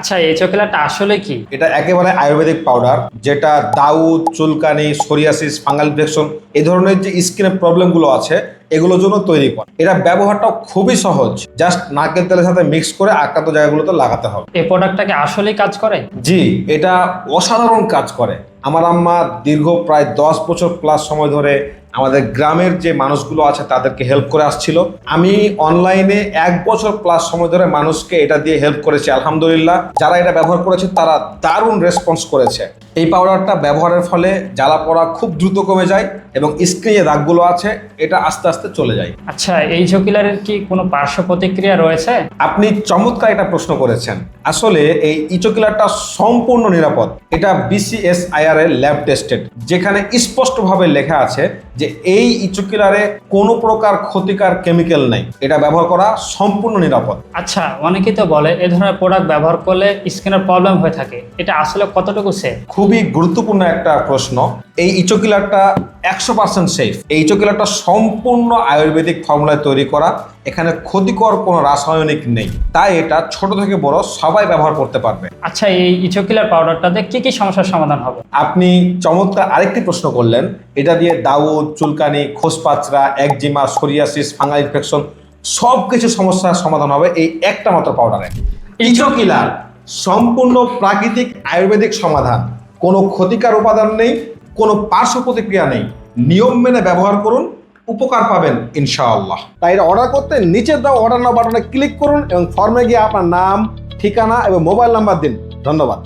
আচ্ছা এই চোখেলাটা আসলে কি? এটা একেবারে আয়ুর্বেদিক পাউডার যেটা দাউদ চুলকানি সোরিয়াসিস ফাঙ্গাল ইনফেকশন এই ধরনের যে স্কিনের প্রবলেমগুলো আছে এগুলোর জন্য তৈরি করে। এটা ব্যবহারটাও খুবই সহজ। জাস্ট নারকেল তেলের সাথে মিক্স করে আক্রান্ত জায়গাগুলোতে লাগাতে হবে। এই প্রোডাক্টটা কি আসলেই কাজ করে? জি এটা অসাধারণ কাজ করে। আমার আম্মা দীর্ঘ প্রায় দশ বছর প্লাস সময় ধরে আমাদের গ্রামের যে মানুষগুলো আছে তাদেরকে হেল্প করে আসছিল। আমি অনলাইনে এক বছর প্লাস সময় ধরে মানুষকে এটা দিয়ে হেল্প করেছি আলহামদুলিল্লাহ। যারা এটা ব্যবহার করেছে তারা দারুণ রেসপন্স করেছে। এই পাউডারটা ব্যবহারের ফলে জ্বালা পড়া খুব দ্রুত কমে যায় এবং স্ক্রিনে যে দাগগুলো আছে এটা আস্তে আস্তে চলে যায়। আচ্ছা এই চোকিলারের কি কোনো পার্শ্ব প্রতিক্রিয়া রয়েছে? আপনি চমৎকার একটা প্রশ্ন করেছেন। আসলে এই ইচোকিলারটা সম্পূর্ণ নিরাপদ। এটা B C S I R এর ল্যাব টেস্টেড যেখানে স্পষ্টভাবে লেখা আছে যে এই ইচুকিলারে কোনো প্রকার ক্ষতিকার কেমিক্যাল নেই। এটা ব্যবহার করা সম্পূর্ণ নিরাপদ। আচ্ছা অনেকেই তো বলে এই ধরনের প্রোডাক্ট ব্যবহার করলে স্কিনের প্রবলেম হয়ে থাকে। এটা আসলে কতটুকু সে খুবই গুরুত্বপূর্ণ একটা প্রশ্ন। এই ইচোকিলারটা একশো পার্সেন্ট সেফ এই ইচোকিলারটা সম্পূর্ণ আয়ুর্বেদিক ফর্মুলায় তৈরি করা এখানে ক্ষতিকর কোনো রাসায়নিক নেই। তাই এটা ছোট থেকে বড় সবাই ব্যবহার করতে পারবে। আচ্ছা এই ইচোকিলার পাউডারটাতে কি কি সমস্যার সমাধান হবে? আপনি চমৎকার আরেকটি প্রশ্ন করলেন। এটা দিয়ে দাউদ চুলকানি খোসপাচরা একজিমা সোরিয়াসিস ফাঙ্গাল ইনফেকশন সব কিছু সমস্যার সমাধান হবে এই একটা মাত্র পাউডারে ইচোকিলার সম্পূর্ণ প্রাকৃতিক আয়ুর্বেদিক সমাধান। কোনো ক্ষতিকার উপাদান নেই কোনো পার্শ্ব প্রতিক্রিয়া নেই। নিয়ম মেনে ব্যবহার করুন, উপকার পাবেন ইনশাআল্লাহ। তাই অর্ডার করতে নিচের দাও অর্ডার নাও বাটনে ক্লিক করুন এবং ফর্মে গিয়ে আপনার নাম, ঠিকানা এবং মোবাইল নাম্বার দিন। ধন্যবাদ।